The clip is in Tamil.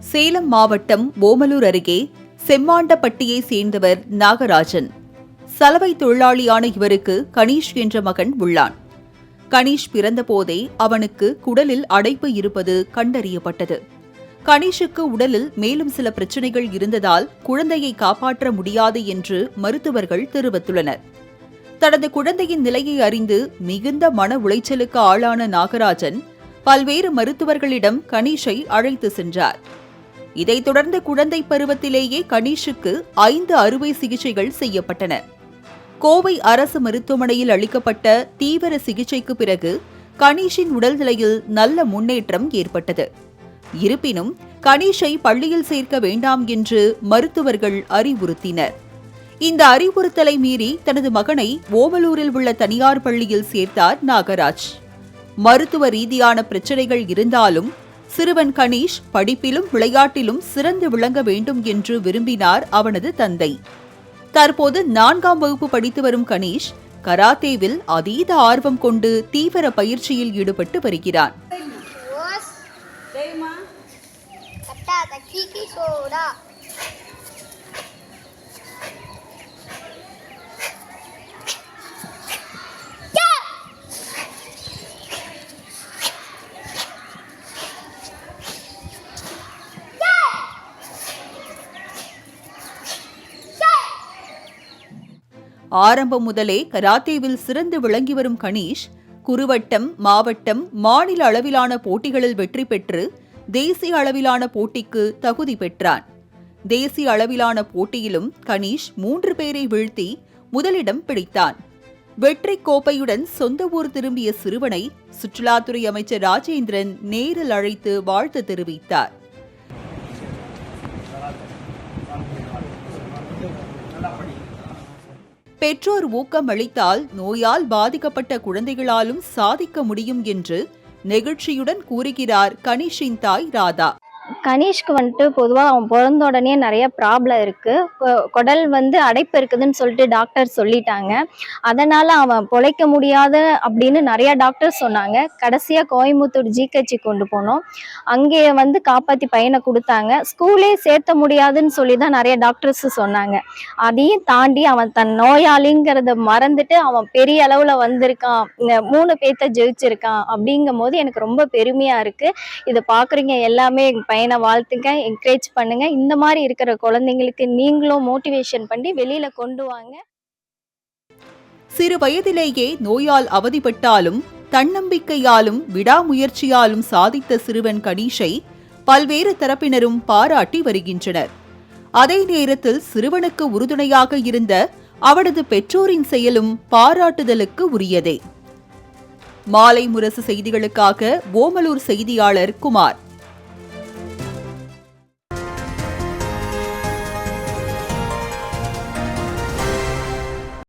சேலம் மாவட்டம் ஓமலூர் அருகே செம்மாண்டப்பட்டியை சேர்ந்தவர் நாகராஜன். சலவை தொழிலாளியான இவருக்கு கணீஷ் என்ற மகன் உள்ளான். கணீஷ் பிறந்தபோதே அவனுக்கு குடலில் அடைப்பு இருப்பது கண்டறியப்பட்டது. கணீஷுக்கு உடலில் மேலும் சில பிரச்சனைகள் இருந்ததால் குழந்தையை காப்பாற்ற முடியாது என்று மருத்துவர்கள் தெரிவித்துள்ளனர். தனது குழந்தையின் நிலையை அறிந்து மிகுந்த மன உளைச்சலுக்கு ஆளான நாகராஜன் பல்வேறு மருத்துவர்களிடம் கணீஷை அழைத்து சென்றார். இதைத் தொடர்ந்து குழந்தை பருவத்திலேயே கணேஷுக்கு ஐந்து அறுவை சிகிச்சைகள் செய்யப்பட்டன. கோவை அரசு மருத்துவமனையில் அளிக்கப்பட்ட தீவிர சிகிச்சைக்கு பிறகு கணேஷின் உடல்நிலையில் நல்ல முன்னேற்றம் ஏற்பட்டது. இருப்பினும் கணேஷை பள்ளியில் சேர்க்க வேண்டாம் என்று மருத்துவர்கள் அறிவுறுத்தினர். இந்த அறிவுறுத்தலை மீறி தனது மகனை ஓமலூரில் உள்ள தனியார் பள்ளியில் சேர்த்தார் நாகராஜ். மருத்துவ ரீதியான பிரச்சனைகள் இருந்தாலும் சிறுவன் கணீஷ் படிப்பிலும் விளையாட்டிலும் சிறந்து விளங்க வேண்டும் என்று விரும்பினார் அவனது தந்தை. தற்போது நான்காம் வகுப்பு படித்து வரும் கணீஷ் கராத்தேவில் அதீத ஆர்வம் கொண்டு தீவிர பயிற்சியில் ஈடுபட்டு வருகிறான். ஆரம்பம் முதலே கராத்தேவில் சிறந்து விளங்கி வரும் கணீஷ் குறுவட்டம் மாவட்டம் மாநில அளவிலான போட்டிகளில் வெற்றி பெற்று தேசிய அளவிலான போட்டிக்கு தகுதி பெற்றான். தேசிய அளவிலான போட்டியிலும் கணீஷ் மூன்று பேரை வீழ்த்தி முதலிடம் பிடித்தான். வெற்றி கோப்பையுடன் சொந்த ஊர் திரும்பிய சிறுவனை சுற்றுலாத்துறை அமைச்சர் ராஜேந்திரன் நேரில் அழைத்து வாழ்த்து தெரிவித்தார். பெற்றோர் ஊக்கம் அளித்தால் நோயால் பாதிக்கப்பட்ட குழந்தைகளாலும் சாதிக்க முடியும் என்று நெகிழ்ச்சியுடன் கூறுகிறார் கனிஷின் தாய் ராதா. கணேஷ்க்கு வந்துட்டு பொதுவாக அவன் பிறந்த உடனே நிறைய ப்ராப்ளம் இருக்குது குடல் வந்து அடைப்பு இருக்குதுன்னு சொல்லிட்டு டாக்டர் சொல்லிட்டாங்க. அதனால் அவன் பொழைக்க முடியாத அப்படின்னு நிறையா டாக்டர் சொன்னாங்க. கடைசியாக கோயம்புத்தூர் ஜிகேச்சி கொண்டு போனோம். அங்கே வந்து காப்பாற்றி பையனை கொடுத்தாங்க. ஸ்கூலே சேர்த்த முடியாதுன்னு சொல்லி தான் நிறைய டாக்டர்ஸ் சொன்னாங்க. அதையும் தாண்டி அவன் தன் நோயாளிங்கிறத மறந்துட்டு அவன் பெரிய அளவில் வந்திருக்கான். மூணு பேர்த்த ஜெயிச்சிருக்கான் அப்படிங்கும் போது எனக்கு ரொம்ப பெருமையாக இருக்குது இதை பார்க்குறீங்க எல்லாமே எங்கள் பையனை வாழ்த்துங்க என்கரேஜ் பண்ணுங்க. இந்த மாதிரி இருக்கிற குழந்தைங்களுக்கு நீங்களும் மோட்டிவேஷன் பண்ணி வெளியில கொண்டு வாங்க. சிறு வயதிலேயே நோயால் அவதிப்பட்டாலும் தன்னம்பிக்கையாலும் விடாமுயற்சியாலும் சாதித்த சிறுவன் கணீஷை பல்வேறு தரப்பினரும் பாராட்டி வருகின்றனர். அதே நேரத்தில் சிறுவனுக்கு உறுதுணையாக இருந்த அவனது பெற்றோரின் செயலும் பாராட்டுதலுக்கு உரியதே. மாலை முரசு செய்திகளுக்காக ஓமலூர் செய்தியாளர் குமார்.